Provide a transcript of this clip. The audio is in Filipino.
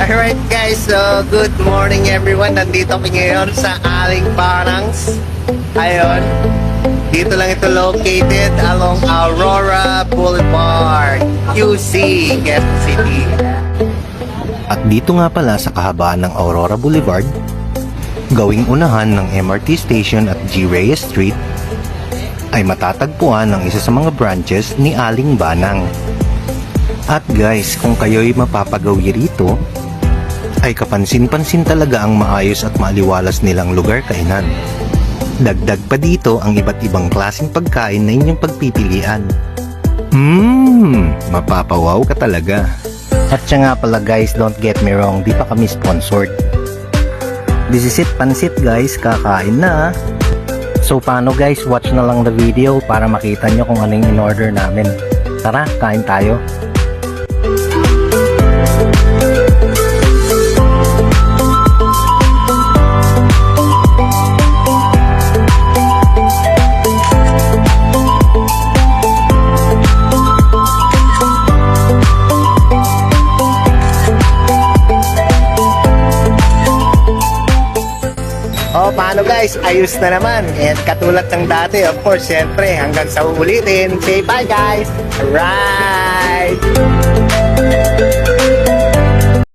Alright guys, so good morning everyone. Nandito kami ngayon sa Aling Barangs. Ayun. Dito lang ito located along Aurora Boulevard, QC, Quezon City. At dito nga pala sa kahabaan ng Aurora Boulevard, gawing unahan ng MRT station at G. Reyes Street, ay matatagpuan ang isa sa mga branches ni Aling Banang. At guys, kung kayo'y mapapagawi rito, ay kapansin-pansin talaga ang maayos at maaliwalas nilang lugar kainan. Dagdag pa dito ang iba't ibang klaseng pagkain na inyong pagpipilian. Mmm, mapapawaw ka talaga. At siya nga pala guys, don't get me wrong, di pa kami sponsored. This is it, pansit guys, kakain na. So paano guys, watch na lang the video para makita nyo kung anong in-order namin. Tara, kain tayo. Oh, paano guys? Ayos na naman. And katulad ng dati, of course, syempre, hanggang sa uulitin. Say bye guys! Alright!